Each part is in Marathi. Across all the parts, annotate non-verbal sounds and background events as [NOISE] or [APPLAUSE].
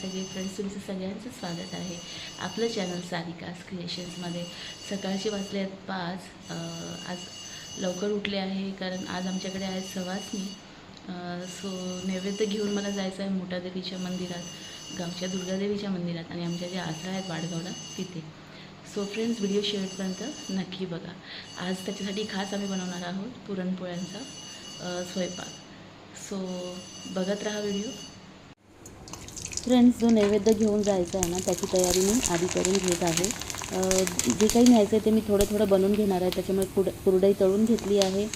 सगळे फ्रेंड्स तुमचं सगळ्यांचं स्वागत आहे. आपलं चॅनल सारिकास क्रिएशन्समध्ये सकाळचे वाचले आहेत पाच आज लवकर उठले आहे कारण आज आमच्याकडे आहे सवासनी सो नैवेद्य घेऊन मला जायचं आहे मोठ्या देवीच्या मंदिरात गावच्या दुर्गादेवीच्या मंदिरात आणि आमच्या जे आसरा आहेत वाडगावला तिथे. सो फ्रेंड्स व्हिडिओ शेवटपर्यंत नक्की बघा. आज त्याच्यासाठी खास आम्ही बनवणार आहोत पुरणपोळ्यांचा स्वयंपाक. सो बघत राहा व्हिडिओ फ्रेंड्स जो नैवेद्य घेऊन जायचा आहे ना त्याची तयारी मी आधी करून घेत आहे. जे काही न्यायचं आहे ते मी थोडं थोडं बनवून घेणार आहे. त्याच्यामुळे कुड कुरडई तळून घेतली आहे.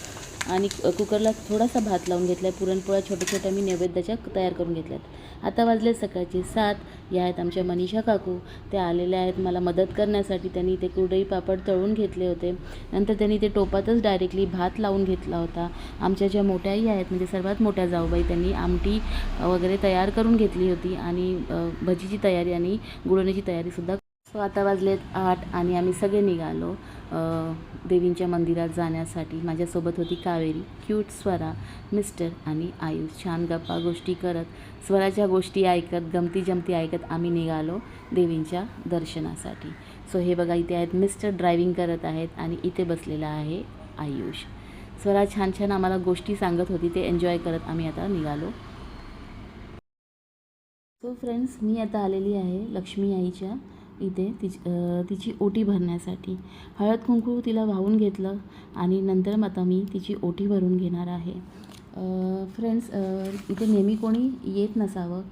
आणि क- कुकरला थोडासा भात लावून घेतला आहे पुरणपोळ्या छोट्या छोट्या मी नैवेद्याच्या तयार करून घेतल्यात. आता वाजले सकाळचे सात. या आहेत आमच्या मनीषा काकू. त्या आलेल्या आहेत मला मदत करण्यासाठी. त्यांनी ते कुरडई पापड तळून घेतले होते. नंतर त्यांनी ते टोपातच डायरेक्टली भात लावून घेतला होता. आमच्या ज्या मोठ्याही आहेत म्हणजे सर्वात मोठ्या जाऊबाई त्यांनी आमटी वगैरे तयार करून घेतली होती आणि भजीची तयारी आणि गुळण्याची तयारीसुद्धा सो आता वाजलेत आठ आणि आम्ही सगळे निघालो. देवींच्या मंदिरात जाण्यासाठी माझ्यासोबत होती कावेरी. क्यूट स्वरा मिस्टर आणि आयुष छान गप्पा गोष्टी करत स्वराच्या गोष्टी ऐकत गमती जमती ऐकत आम्ही निघालो देवींच्या दर्शनासाठी. सो हे बघा इथे आहेत मिस्टर ड्रायव्हिंग करत आहेत आणि इथे बसलेला आहे आयुष. स्वरा छान छान आम्हाला गोष्टी सांगत होती ते एन्जॉय करत आम्ही आता निघालो. सो फ्रेंड्स मी आता आलेली आहे लक्ष्मी आईच्या इथे तिच तिची ओटी भरण्यासाठी. हळद कुंकू तिला वाहून घेतलं आणि नंतर मग आता मी तिची ओटी भरून घेणार आहे. फ्रेंड्स इथे नेहमी कोणी येत नसावं.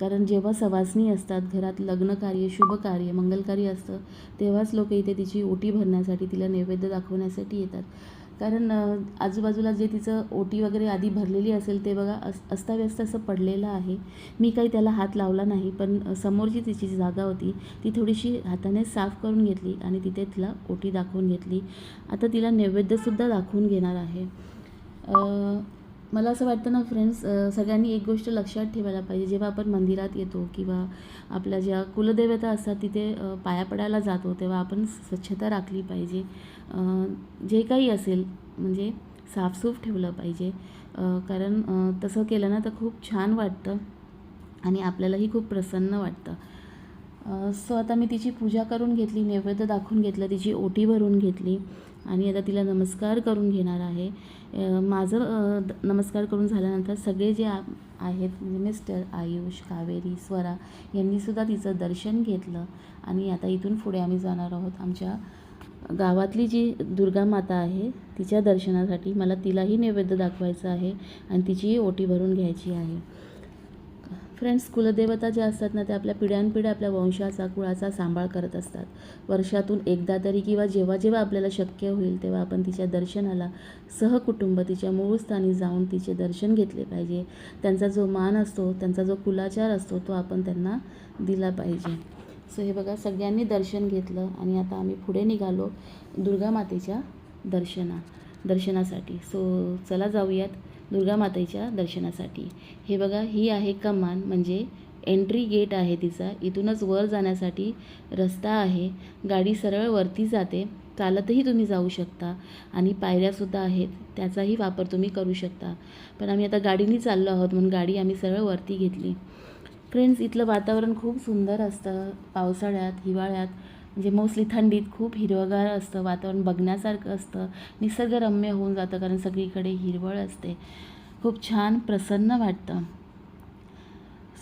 कारण जेव्हा सवासणी असतात घरात लग्नकार्य शुभकार्य मंगलकार्य असतं तेव्हाच लोक इथे तिची ओटी भरण्यासाठी तिला नैवेद्य दाखवण्यासाठी येतात. कारण आजूबाजूला जे तिचं ओटी वगैरे आधी भरलेली असेल ते बघा अस अस्ताव्यस्त असं पडलेलं आहे. मी काही त्याला हात लावला नाही पण समोरची तिची जी जागा होती ती थोडीशी हाताने साफ करून घेतली आणि तिथे तिला ओटी दाखवून घेतली. आता तिला नैवेद्यसुद्धा दाखवून घेणार आहे. मला असं वाटतं ना फ्रेंड्स सगळ्यांनी एक गोष्ट लक्षात ठेवायला पाहिजे. जेव्हा आपण मंदिरात येतो किंवा आपल्या ज्या कुलदेवता असतात तिथे पाया पडायला जातो तेव्हा आपण स्वच्छता राखली पाहिजे. जे काही असेल म्हणजे साफसूफ ठेवलं पाहिजे. कारण तसं केलं ना तर खूप छान वाटतं आणि आपल्यालाही खूप प्रसन्न वाटतं. सो आता मी तिची पूजा करून घेतली नैवेद्य दाखवून घेतलं तिची ओटी भरून घेतली. आणि आता तिला नमस्कार करून घेणार आहे. माझं द- नमस्कार करून झाल्यानंतर सगळे जे आहेत म्हणजे मिस्टर आयुष कावेरी स्वरा यांनीसुद्धा तिचं दर्शन घेतलं. आणि आता इथून पुढे आम्ही जाणार आहोत. आमच्या गावातली जी दुर्गा माता आहे तिच्या दर्शनासाठी मला तिलाही नैवेद्य दाखवायचं आहे आणि तिचीही ओटी भरून घ्यायची आहे. फ्रेंड्स कुलदेवता ज्या असतात ना त्या आपल्या पिढ्यानपिढ्या आपल्या वंशाचा कुळाचा सांभाळ करत असतात. वर्षातून एकदा तरी किंवा जेव्हा जेव्हा आपल्याला शक्य होईल तेव्हा आपण तिच्या दर्शनाला सहकुटुंब तिच्या मूळ स्थानी जाऊन तिचे दर्शन घेतले पाहिजे. त्यांचा जो मान असतो त्यांचा जो कुलाचार असतो तो आपण त्यांना दिला पाहिजे. सो हे बघा सगळ्यांनी दर्शन घेतलं आणि आता आम्ही पुढे निघालो दुर्गा मातेच्या दर्शना दर्शनासाठी. सो चला जाऊयात. दुर्गामातेच्या दर्शनासाठी. हे बघा ही आहे कमान म्हणजे एंट्री गेट आहे तिचा. इथूनच वर जाण्यासाठी रस्ता आहे. गाडी सरळ वरती जाते. चालतही तुम्ही जाऊ शकता. आणि पायऱ्यासुद्धा आहेत. त्याचाही वापर तुम्ही करू शकता. पण आम्ही आता गाडीने चाललो आहोत म्हणून गाडी आम्ही सरळ वरती घेतली. फ्रेंड्स इथलं वातावरण खूप सुंदर असतं. पावसाळ्यात हिवाळ्यात. म्हणजे मोस्टली थंडीत खूप हिरवंगार असतं वातावरण बघण्यासारखं असतं निसर्गरम्य होऊन जातं कारण सगळीकडे हिरवळ असते. खूप छान प्रसन्न वाटतं.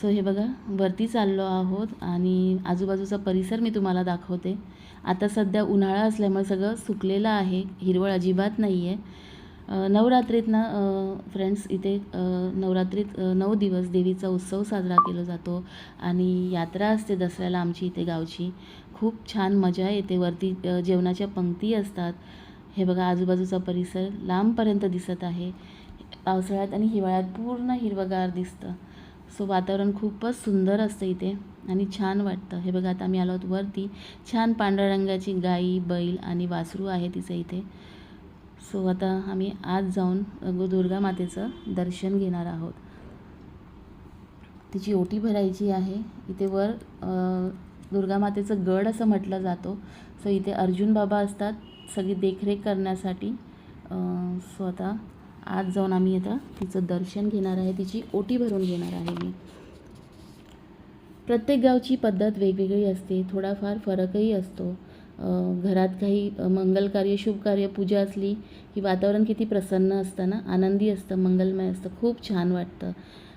सो हे बघा वरती चाललो आहोत आणि आजूबाजूचा परिसर मी तुम्हाला दाखवते. आता सध्या उन्हाळा असल्यामुळे सगळं सुकलेलं आहे हिरवळ अजिबात नाही आहे नवरात्रीतनं नवरात्रीत ना फ्रेंड्स इथे नवरात्रीत नऊ दिवस देवीचा उत्सव साजरा केला जातो आणि यात्रा असते दसऱ्याला आमची इथे गावची. खूप छान मजा येते वरती जेवणाच्या पंक्ती असतात. हे बघा आजूबाजूचा परिसर लांबपर्यंत दिसत आहे. पावसाळ्यात आणि हिवाळ्यात पूर्ण हिरवगार दिसतं. सो वातावरण खूपच सुंदर असतं इथे आणि छान वाटतं. हे बघा आता आम्ही आलो आहोत वरती. छान पांढऱ्या रंगाची गाई बैल आणि वासरू आहे तिचं इथे. सो आता आम्ही आज जाऊन दुर्गा मातेचं दर्शन घेणार आहोत. तिची ओटी भरायची आहे. इथे वर दुर्गा मातेचं गड असं म्हटलं जातो. सो इथे अर्जुन बाबा असतात. सगळी देखरेख करण्यासाठी. सो आता आज जाऊन आम्ही आता तिचं दर्शन घेणार आहे. तिची ओटी भरून घेणार आहे मी. प्रत्येक गावची पद्धत वेगवेगळी असते. थोडाफार फरकही असतो. घरात काही मंगलकार्य शुभकार्य पूजा असली की वातावरण किती प्रसन्न असतं ना आनंदी असतं मंगलमय असतं खूप छान वाटतं.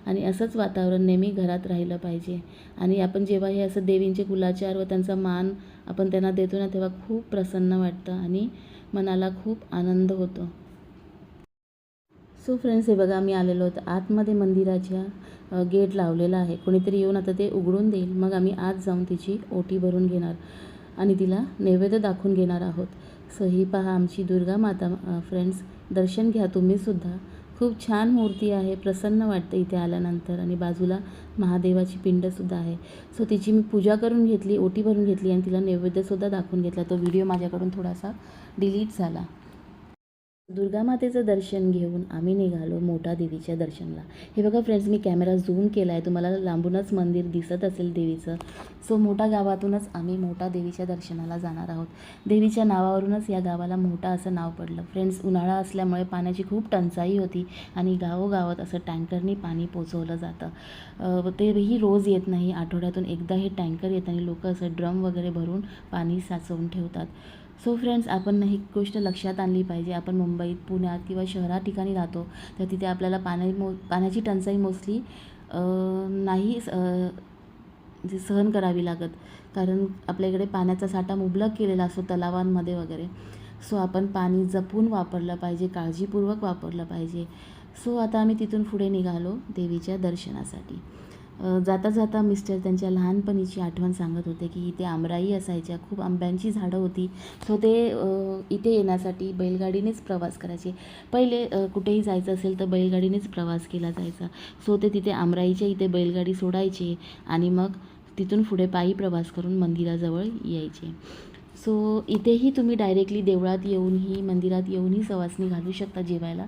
आणि असंच वातावरण नेहमी घरात राहिलं पाहिजे. आणि आपण जेव्हा हे असं देवींचे कुलाचार व त्यांचा मान आपण त्यांना देतो ना तेव्हा खूप प्रसन्न वाटतं आणि मनाला खूप आनंद होतो. सो फ्रेंड्स हे बघा आम्ही आलेलो होतो आतमध्ये मंदिराच्या गेट लावलेला आहे. कोणीतरी येऊन आता ते उघडून देईल. मग आम्ही आत जाऊन तिची ओटी भरून घेणार. आणि तिला नैवेद्य दाखवून घेणार आहोत. सो ही पहा आमची दुर्गा माता फ्रेंड्स दर्शन घ्या तुम्हीसुद्धा खूप छान मूर्ती आहे प्रसन्न वाटतं इथे आल्यानंतर. आणि बाजूला महादेवाची पिंडसुद्धा आहे. सो तिची मी पूजा करून घेतली ओटी भरून घेतली आणि तिला नैवेद्यसुद्धा दाखवून घेतला. तो व्हिडिओ माझ्याकडून थोडासा डिलीट झाला. दुर्गा मातेचं दर्शन घेऊन आम्ही निघालो मोठा देवीच्या दर्शनला. हे बघा फ्रेंड्स मी कॅमेरा झूम केला आहे तुम्हाला लांबूनच मंदिर दिसत असेल देवीचं. सो मोठा गावातूनच आम्ही मोठा देवीच्या दर्शनाला जाणार आहोत. देवीच्या नावावरूनच या गावाला मोठा असं नाव पडलं. फ्रेंड्स उन्हाळा असल्यामुळे पाण्याची खूप टंचाई होती आणि गावोगावात असं टँकरनी पाणी पोचवलं जातं. तेही रोज येत नाही. आठवड्यातून एकदा हे टँकर येत आणि लोक असं ड्रम वगैरे भरून पाणी साचवून ठेवतात. सो फ्रेंड्स आपण ही गोष्ट लक्षात आणली पाहिजे. आपण मुंबईत पुण्यात किंवा शहरात ठिकाणी राहतो तर तिथे आपल्याला पाण्या मो पाण्याची टंचाई मोस्टली नाही स- जे सहन करावी लागत. कारण आपल्याकडे पाण्याचा साठा मुबलक केलेला असतो तलावांमध्ये वगैरे. सो आपण पाणी जपून वापरलं पाहिजे काळजीपूर्वक वापरलं पाहिजे. सो आता आम्ही तिथून पुढे निघालो देवीच्या दर्शनासाठी. जाता जाता मिस्टर त्यांच्या लहानपणीची आठवण सांगत होते की इथे आमराई असायच्या खूप आंब्यांची झाडं होती. सो ते इथे येण्यासाठी बैलगाडीनेच प्रवास करायचे. पहिले कुठेही जायचं असेल तर बैलगाडीनेच प्रवास केला जायचा. सो ते तिथे आमराईच्या इथे बैलगाडी सोडायचे आणि मग तिथून पुढे पायी प्रवास करून मंदिराजवळ यायचे. सो इथेही तुम्ही डायरेक्टली देवळात येऊनही मंदिरात येऊनही सवासणी घालू शकता जेवायला.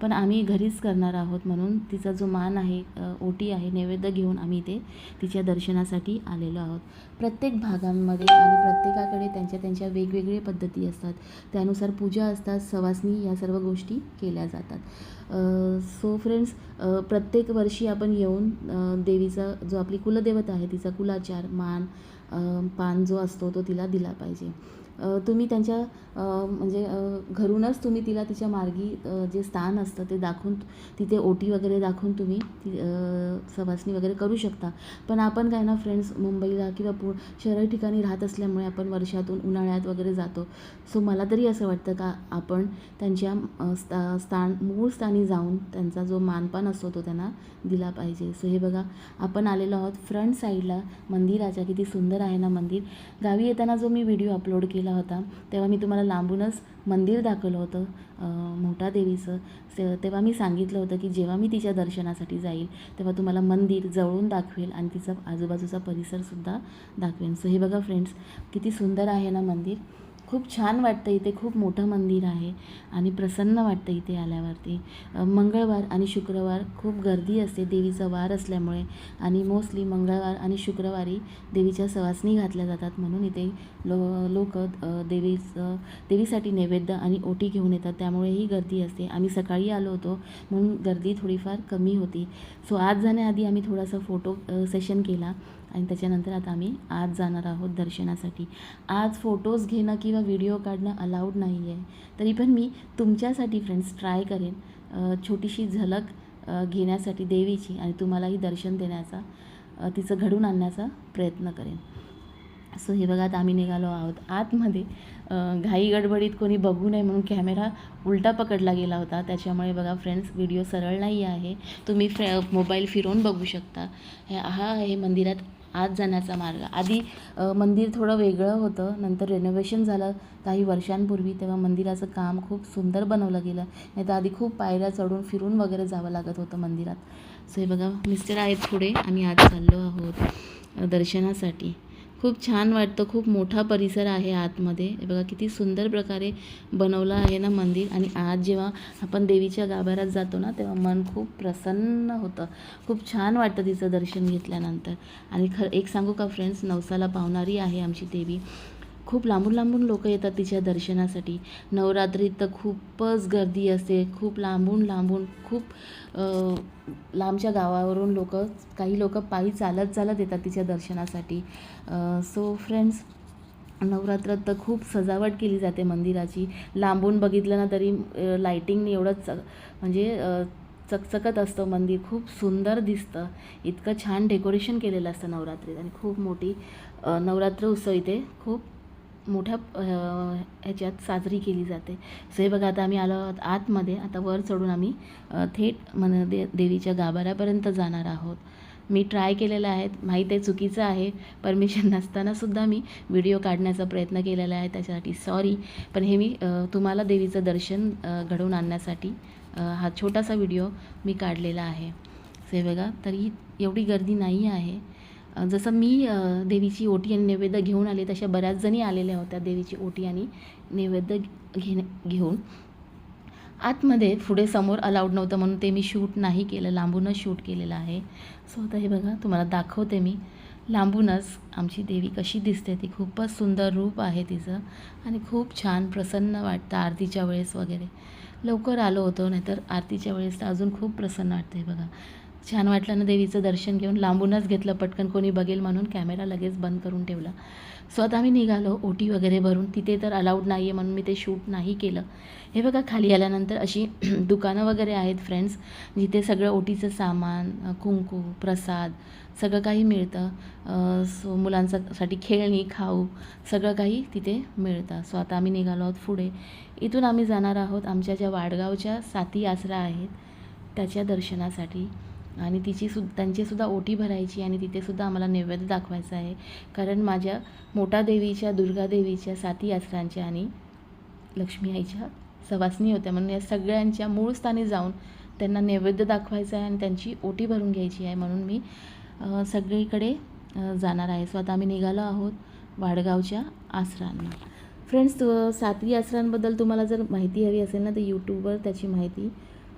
पण आम्ही घरीच करणार आहोत म्हणून तिचा जो मान आहे ओटी आहे नैवेद्य घेऊन आम्ही इथे तिच्या दर्शनासाठी आलेलो आहोत. प्रत्येक भागांमध्ये आणि प्रत्येकाकडे त्यांच्या त्यांच्या वेगवेगळ्या पद्धती असतात. त्यानुसार पूजा असतात सवासणी या सर्व गोष्टी केल्या जातात. सो फ्रेंड्स प्रत्येक वर्षी आपण येऊन देवीचा जो आपली कुलदेवता आहे तिचा कुलाचार मान पान जो असतो तो तिला दिला पाहिजे. तुम्ही त्यांच्या म्हणजे घरूनच तुम्ही तिला तिच्या मार्गी जे स्थान असतं ते दाखवून तिथे ओटी वगैरे दाखवून तुम्ही ती सवासणी वगैरे करू शकता. पण आपण काय ना फ्रेंड्स मुंबईला किंवा पु शहरी ठिकाणी राहत असल्यामुळे आपण वर्षातून उन्हाळ्यात वगैरे जातो. सो मला तरी असं वाटतं का आपण त्यांच्या स्था स्थान मूळ स्थानी जाऊन त्यांचा जो मानपान असतो तो त्यांना दिला पाहिजे. सो हे बघा आपण आलेलो आहोत फ्रंट साईडला मंदिराच्या किती सुंदर आहे ना मंदिर. गावी येताना जो मी व्हिडिओ अपलोड केला होता. तेव्हा मी तुम्हाला लांबूनच मंदिर दाखवलं होतं मोठा देवीचं तेव्हा मी सांगितलं होतं की जेव्हा मी तिच्या दर्शनासाठी जाईल तेव्हा तुम्हाला मंदिर जवळून दाखवेल आणि तिचा आजूबाजूचा परिसरसुद्धा दाखवेन. सो हे बघा फ्रेंड्स किती सुंदर आहे ना मंदिर. खूप छान वाटतं इथे खूप मोठं मंदिर आहे आणि प्रसन्न वाटतं इथे आल्यावरती. मंगळवार आणि शुक्रवार खूप गर्दी असते देवीचा वार असल्यामुळे आणि मोस्टली मंगळवार आणि शुक्रवारी देवीच्या सवासणी घातल्या जातात म्हणून इथे लो लोक देवीचं देवीसाठी नैवेद्य आणि ओटी घेऊन येतात. त्यामुळे ही गर्दी असते. आम्ही सकाळी आलो होतो म्हणून गर्दी थोडीफार कमी होती. सो आज जाण्याआधी आम्ही थोडासा फोटो सेशन केला. आणि त्याच्यानंतर आता आम्ही आज जाणार आहोत दर्शनासाठी. आज फोटोज घेणं किंवा व्हिडिओ काढणं अलाउड नाही आहे तरी पण मी तुमच्यासाठी फ्रेंड्स ट्राय करेन छोटीशी झलक घेण्यासाठी देवीची आणि तुम्हालाही दर्शन देण्याचा तिचं घडून आणण्याचा प्रयत्न करेन. सो हे बघा आता आम्ही निघालो आहोत. आतमध्ये घाई गडबडीत कोणी बघू नये म्हणून कॅमेरा उलटा पकडला गेला होता. त्याच्यामुळे बघा फ्रेंड्स व्हिडिओ सरळ नाही आहे. तुम्ही फ्रे मोबाईल फिरवून बघू शकता. हे हा आहे मंदिरात आत जाण्याचा मार्ग. आधी मंदिर थोडं वेगळं होतं. नंतर रेनोव्हेशन झालं. काही वर्षांपूर्वी तेव्हा मंदिराचं काम खूप सुंदर बनवलं गेलं. नाही तर आधी खूप पायऱ्या चढून फिरून वगैरे जावं लागत होतं मंदिरात. सो हे बघा मिस्टर आहेत पुढे. आम्ही आज चाललो आहोत दर्शनासाठी. खूप छान वाटतं. खूप मोठा परिसर आहे आतमध्ये. बघा किती सुंदर प्रकारे बनवलं आहे ना मंदिर. आणि आज जेव्हा आपण देवीच्या गाभाऱ्यात जातो ना तेव्हा मन खूप प्रसन्न होतं. खूप छान वाटतं तिचं दर्शन घेतल्यानंतर. आणि ख एक सांगू का फ्रेंड्स नवसाला पावणारी आहे आमची देवी. खूप लांबून लांबून लोक येतात तिच्या दर्शनासाठी. नवरात्रीत तर खूपच गर्दी असते. खूप लांबून लांबून खूप लांबच्या गावावरून लोक काही लोक पायी चालत चालत येतात तिच्या दर्शनासाठी. सो फ्रेंड्स नवरात्रात तर खूप सजावट केली जाते मंदिराची. लांबून बघितलं ना तरी लायटिंगने एवढं च म्हणजे चकचकत असतं मंदिर. खूप सुंदर दिसतं. इतकं छान डेकोरेशन केलेलं असतं नवरात्रीत आणि खूप मोठी नवरात्र उत्सव इथे खूप मोठ्या ह्याच्यात साजरी केली जाते. सो हे बघा आता आम्ही आलो आहोत आतमध्ये. आता वर चढून आम्ही थेट मन दे देवीच्या गाभाऱ्यापर्यंत जाणार आहोत. मी ट्राय केलेलं आहे. माहीत आहे चुकीचं आहे. परमिशन नसतानासुद्धा मी व्हिडिओ काढण्याचा प्रयत्न केलेला आहे. त्याच्यासाठी सॉरी. पण हे मी तुम्हाला देवीचं दर्शन घडवून आणण्यासाठी हा छोटासा व्हिडिओ मी काढलेला आहे. सो हे बघा तरी एवढी गर्दी नाही आहे. जसं मी देवीची ओटी आणि नैवेद्य घेऊन आले तशा बऱ्याच जणी आलेल्या होत्या देवीची ओटी आणि नैवेद्य घेणे घेऊन. आतमध्ये पुढे समोर अलाउड नव्हतं म्हणून ते मी शूट नाही केलं लांबूनच शूट केलेलं आहे. सो आता हे बघा तुम्हाला दाखवते मी. लांबूनच आमची देवी कशी दिसते ती खूपच सुंदर रूप आहे तिचं आणि खूप छान प्रसन्न वाटतं आरतीच्या वेळेस वगैरे. लवकर आलो होतो नाहीतर आरतीच्या वेळेस तर अजून खूप प्रसन्न वाटते बघा. छान वाटलं ना देवीचं दर्शन घेऊन. लांबूनच घेतलं पटकन कोणी बघेल म्हणून कॅमेरा लगेच बंद करून ठेवला. सो आता आम्ही निघालो ओटी वगैरे भरून. तिथे तर अलाउड नाही आहे म्हणून मी ते शूट नाही केलं. हे बघा खाली आल्यानंतर अशी [CLEARS THROAT] दुकानं वगैरे आहेत फ्रेंड्स जिथे सगळं ओटीचं सामान कुंकू प्रसाद सगळं काही मिळतं. सो मुलांसाठी खेळणी खाऊ सगळं काही तिथे मिळतं. सो आता आम्ही निघालो आहोत पुढे. इथून आम्ही जाणार आहोत आमच्या ज्या वाडगावच्या साती आसरा आहेत त्याच्या दर्शनासाठी. आणि तिची सु त्यांचीसुद्धा ओटी भरायची आणि तिथेसुद्धा आम्हाला नैवेद्य दाखवायचा आहे. कारण माझ्या मोठा देवीच्या दुर्गादेवीच्या साती आसरांच्या आणि लक्ष्मी आईच्या सवासनी होत्या. म्हणून या सगळ्यांच्या मूळ स्थानी जाऊन त्यांना नैवेद्य दाखवायचा आहे आणि त्यांची ओटी भरून घ्यायची आहे म्हणून मी सगळीकडे जाणार आहे. सो आता आम्ही निघालो आहोत वाडगावच्या आसरांना. फ्रेंड्स सातवी आसरांबद्दल तुम्हाला जर माहिती हवी असेल ना तर यूट्यूबवर त्याची माहिती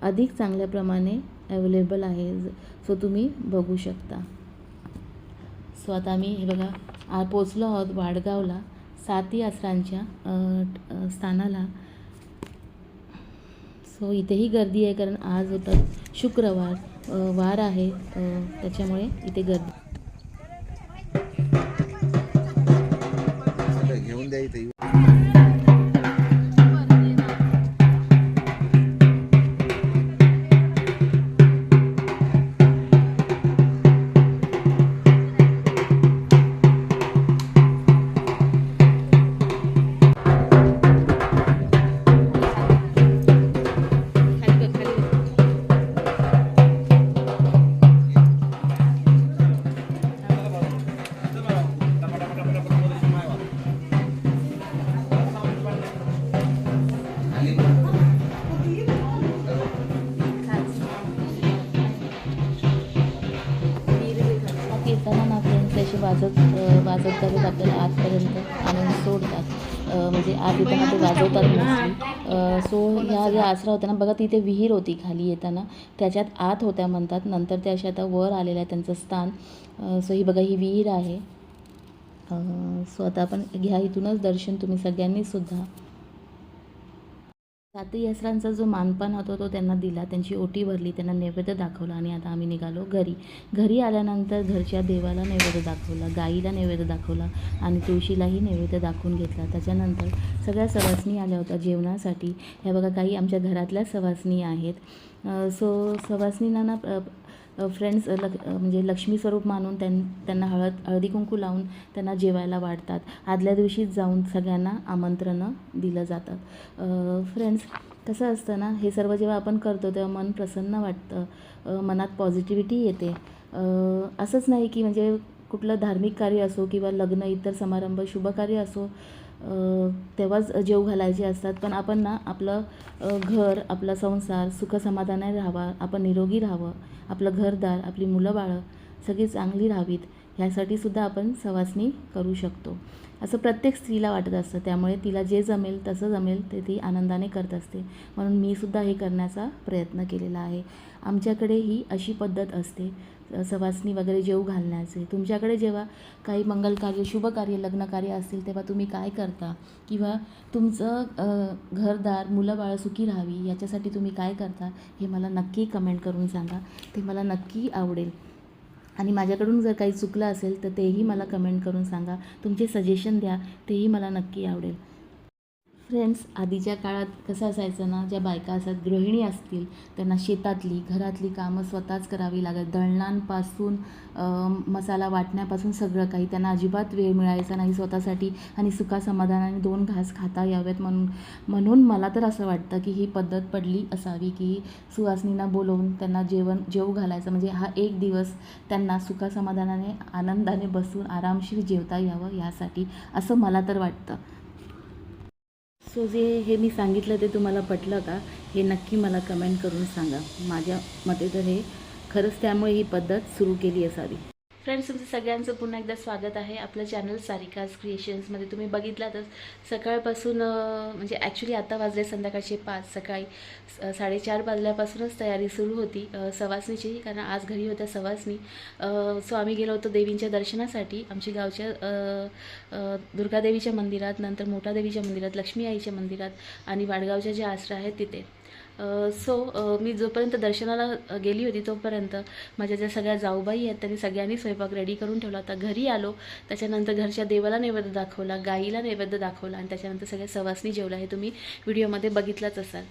अधिक चांगल्याप्रमाणे अवेलेबल आहे. सो तुम्ही बघू शकता. सो आता आम्ही हे बघा आ पोचलो आहोत वाडगावला साती आसरांच्या स्थानाला. सो इथेही गर्दी आहे कारण आज होतं शुक्रवार वार आहे त्याच्यामुळे इथे गर्दी. वाजत करत आपल्याला आतपर्यंत आणून सोडतात. म्हणजे आत येताना ते वाजवतात मोस्टली. सो ह्या ज्या आसरा होत्या ना बघा तिथे विहीर होती खाली येताना. त्याच्यात आत होत्या म्हणतात. नंतर ते अशा आता वर आलेलं आहे त्यांचं स्थान. सो ही बघा ही विहीर आहे. सो आता आपण घ्या इथूनच दर्शन तुम्ही सगळ्यांनी सुद्धा. सातही असरांचा जो मानपान होता तो त्यांना दिला. त्यांची ओटी भरली त्यांना नैवेद्य दाखवला आणि आता आम्ही निघालो घरी. घरी आल्यानंतर घरच्या देवाला नैवेद्य दाखवला गाईला नैवेद्य दाखवला आणि तुळशीलाही नैवेद्य दाखवून घेतला. त्याच्यानंतर सगळ्या सवासनी आल्या होत्या जेवणासाठी. ह्या बघा काही आमच्या घरातल्या सवासनी आहेत. सो सवासनींना ना फ्रेंड्स लक म्हणजे लक्ष्मी स्वरूप मानून त्यां त्यांना हळद हळदी कुंकू लावून त्यांना जेवायला वाढतात. आदल्या दिवशीच जाऊन सगळ्यांना आमंत्रणं दिलं जातात फ्रेंड्स कसं असतं ना हे सर्व जेव्हा आपण करतो तेव्हा मन प्रसन्न वाटतं. मनात पॉझिटिव्हिटी येते. असंच नाही की म्हणजे कुठलं धार्मिक कार्य असो किंवा लग्न इतर समारंभ शुभकार्य असो तेव्हाच जेव घालायचे असतात. पण आपण ना आपलं घर आपला संसार सुखसमाधानाने राहावा आपण निरोगी राहावं. आपलं घरदार आपली मुलं बाळं सगळी चांगली राहावीत. ह्यासाठी सुद्धा आपण सवासणी करू शकतो. असं प्रत्येक स्त्रीला वाटत असतं. त्यामुळे तिला जे जमेल तसं जमेल ते ती आनंदाने करत असते. म्हणून मी सुद्धा हे करण्याचा प्रयत्न केलेला आहे. आमच्याकडे ही अशी पद्धत असते. सवासनी सवासणी वगैरे जेऊ घालण्याचे. तुमच्याकडे जेव्हा काही मंगल कार्य लग्नकार्य असतील तेव्हा तुम्ही काय करता? किंवा तुमचं घरदार मुलं बाळं सुखी राहावी याच्यासाठी तुम्ही काय करता? हे मला नक्की कमेंट करून सांगा. ते मला नक्की आवडेल. आणि माझ्याकडून जर काही चुकलं असेल तर तेही मला कमेंट करून सांगा. तुमचे सजेशन द्या तेही मला नक्की आवडेल. फ्रेंड्स आधीच्या काळात कसं असायचं ना ज्या बायका असतात गृहिणी असतील त्यांना शेतातली घरातली कामं स्वतःच करावी लागत. दळणांपासून मसाला वाटण्यापासून सगळं काही त्यांना अजिबात वेळ मिळायचा नाही स्वतःसाठी आणि सुखासमाधानाने दोन घास खाता यावेत म्हणून. म्हणून मला तर असं वाटतं की ही पद्धत पडली असावी की सुवासनींना बोलवून त्यांना जेवण जेवू घालायचं. म्हणजे हा एक दिवस त्यांना सुखासमाधानाने आनंदाने बसून आरामशीर जेवता यावं यासाठी असं मला तर वाटतं. सो जे हे मी सांगितलं ते तुम्हाला पटलं का हे नक्की मला कमेंट करून सांगा. माझ्या मते तर हे खरंच त्यामुळे ही पद्धत सुरू केली असावी. फ्रेंड्स तुमचं सगळ्यांचं पुन्हा एकदा स्वागत आहे. आपलं चॅनल सारिकाज क्रिएशन्समध्ये तुम्ही बघितलातच सकाळपासून म्हणजे ॲक्च्युली आता वाजले संध्याकाळचे पाच. सकाळी स- साडेचार वाजल्यापासूनच तयारी सुरू होती. सवासनीची सवासणीची कारण आज घरी होत्या सवासणी. सो आम्ही गेलो होतो देवींच्या दर्शनासाठी. आमच्या गावच्या दुर्गादेवीच्या मंदिरात नंतर मोठा देवीच्या मंदिरात लक्ष्मी आईच्या मंदिरात आणि वाडगावच्या ज्या आसरा आहेत तिथे. सो मी जोपर्यंत दर्शनाला गेली होती तोपर्यंत माझ्या ज्या सगळ्या जाऊबाई आहेत त्यांनी सगळ्यांनी स्वयंपाक रेडी करून ठेवला. होता घरी आलो त्याच्यानंतर घरच्या देवाला नैवेद्य दाखवला गाईला नैवेद्य दाखवला आणि त्याच्यानंतर सगळ्या सवासनी जेवला हे तुम्ही व्हिडिओमध्ये बघितलाच असाल.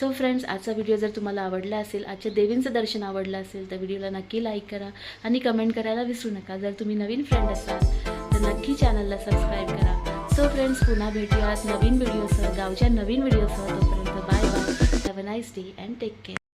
सो फ्रेंड्स आजचा व्हिडिओ जर तुम्हाला आवडला असेल आजच्या देवींचं दर्शन आवडलं असेल तर व्हिडिओला नक्की लाईक करा आणि कमेंट करायला विसरू नका. जर तुम्ही नवीन फ्रेंड असाल तर नक्की चॅनलला सबस्क्राईब करा. सो फ्रेंड्स पुन्हा भेटूयात नवीन व्हिडिओसह गावच्या नवीन व्हिडिओसह तोपर्यंत. Have a nice day and take care.